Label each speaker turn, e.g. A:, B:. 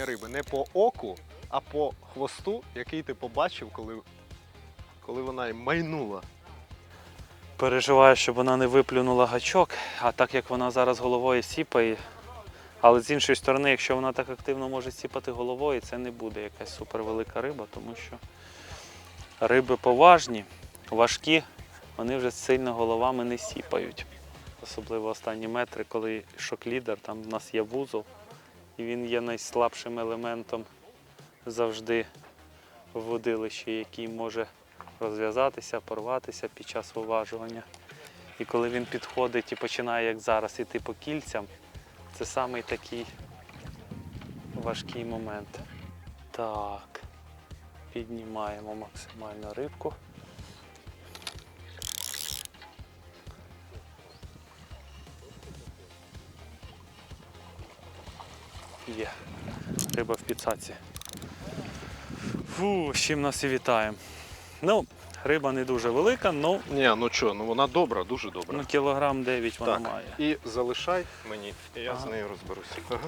A: риби не по оку, а по хвосту, який ти побачив, коли, коли вона майнула.
B: Переживаю, щоб вона не виплюнула гачок, а так як вона зараз головою сіпає. Але з іншої сторони, якщо вона так активно може сіпати головою, це не буде якась супервелика риба, тому що риби поважні, важкі, вони вже сильно головами не сіпають. Особливо останні метри, коли шок-лідер, там в нас є вузол, і він є найслабшим елементом завжди в водилищі, який може розв'язатися, порватися під час виважування. І коли він підходить і починає, як зараз, іти по кільцям, це самий такий важкий момент. Так, піднімаємо максимально рибку. Є. Риба в підсаці. Фу, з чим нас і вітаємо. Ну, риба не дуже велика, але
A: Ні, ну що, ну вона добра, дуже добра.
B: ну, кілограм 9 вона
A: так,
B: має.
A: і залишай мені, і я з нею розберуся. Ага.